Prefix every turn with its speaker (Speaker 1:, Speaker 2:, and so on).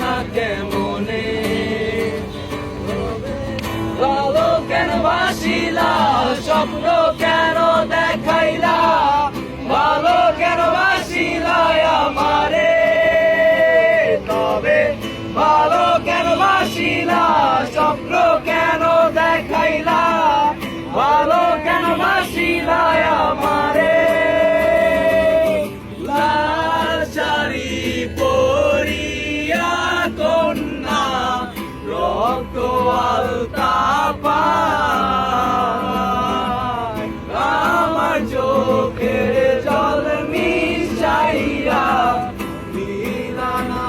Speaker 1: থাকে মনে লালো কেন বাসিলা স্বপ্ন কেন দেখাইলা? ভালো কেন বাসিলা আমারে? তবে ভালো কেন বাসিলা স্বপ্ন চোখের জল মিশাইয়া দিলানা